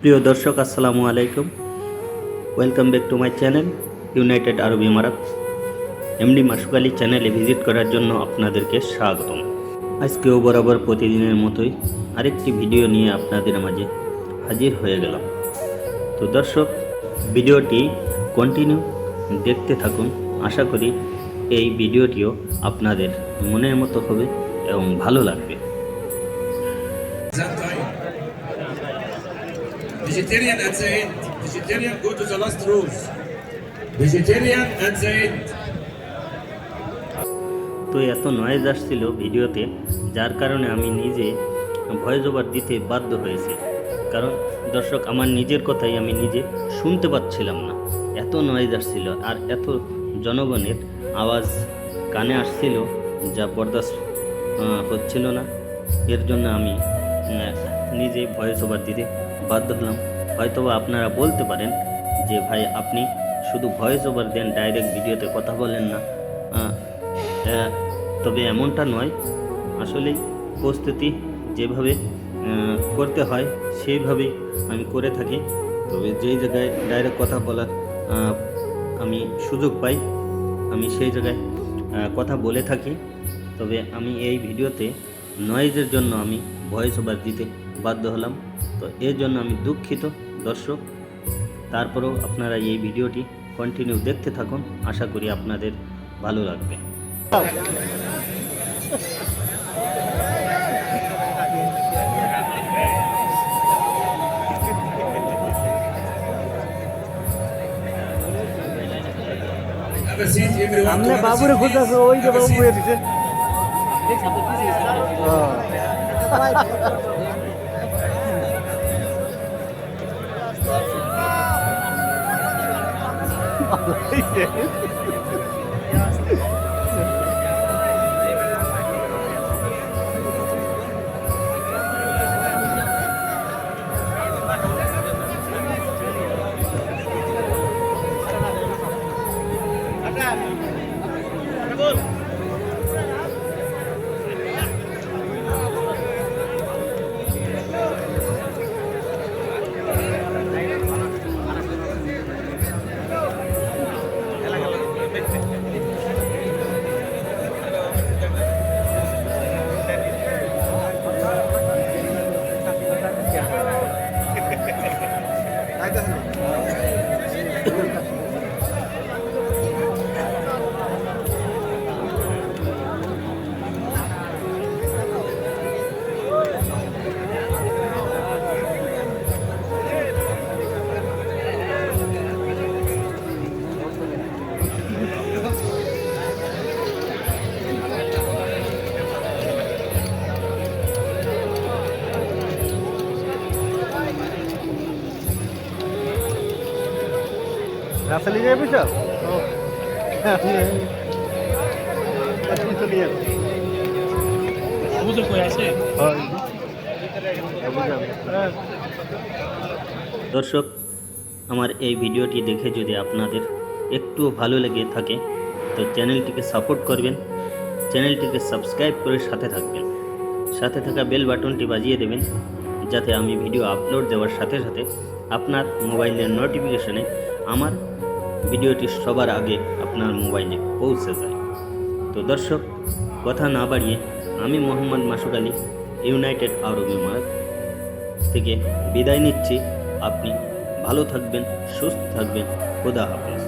প্রিয় দর্শক, আসসালামু আলাইকুম। Welcome back to my channel United Arab ইমারাত MD Masuk চ্যানেলে ভিজিট করার জন্য আপনাদেরকে স্বাগতম। আজকেও বরাবর প্রতিদিনের মতোই আরেকটি ভিডিও নিয়ে আপনাদের মাঝে হাজির হয়ে গেলাম। তো দর্শক ভিডিওটি কন্টিনিউ দেখতে থাকুন। আশা করি এই ভিডিওটিও আপনাদের মনের মতো হবে এবং ভালো লাগবে. Vegetarian at the end. Vegetarian go to the last rows. Vegetarian at the end. তো এত নয়েজ আসছিল ভিডিওতে, যার কারণে আমি নিজে ভয়েস ওভার দিতে বাধ্য হয়েছি কারণ দর্শক, আমার নিজের কথাই আমি নিজে শুনতে পাচ্ছিলাম না এত নয়েজ আসছিল আর এত জনগণের আওয়াজ কানে আসছিল যা বরদাস্ত হচ্ছিল না এর জন্য আমি নিজে ভয়েস ওভার দিতে বাধ্য হলাম। হয়তোবা আপনারা বলতে পারেন যে, ভাই, আপনি শুধু ভয়েস ওভার দেন ডাইরেক্ট ভিডিওতে কথা বলেন না। তবে এমনটা নয়। আসলেই প্রস্তুতি যেভাবে করতে হয়, সেইভাবেই আমি করে থাকি। তবে যেই জায়গায় ডাইরেক্ট কথা বলার আমি সুযোগ পাই, আমি সেই জায়গায় কথা বলে থাকি। তবে আমি এই ভিডিওতে নয়েজের জন্য আমি ভয়েস ওভার দিতে বাধ্য হলাম। তো এর জন্য আমি দুঃখিত, দর্শক। তারপরেও আপনারা এই ভিডিওটি কন্টিনিউ দেখতে থাকুন। আশা করি আপনাদের ভালো লাগবে। a বাবুরে খুঁজতেছে ওই যে বাবু seat. বয়ে ও চলে যাবে হ্যাঁ দর্শক, আমার এই ভিডিওটি দেখে যদি আপনাদের একটুও ভালো লেগে থাকে, তো চ্যানেলটিকে সাপোর্ট করবেন, চ্যানেলটিকে সাবস্ক্রাইব করে সাথে থাকবেন, সাথে থাকা বেল বাটনটি বাজিয়ে দেবেন, যাতে আমি ভিডিও আপলোড দেওয়ার সাথে সাথে আপনার মোবাইলের নোটিফিকেশনে আমার ভিডিওটি সবার আগে আপনার মোবাইলে পৌঁছে যায়। তো দর্শক, কথা না বাড়িয়ে আমি মোহাম্মদ মাসুক আলী, ইউনাইটেড আরব ইমারাত থেকে বিদায় নিচ্ছি। আপনি ভালো থাকবেন, সুস্থ থাকবেন। খোদা হাফেজ।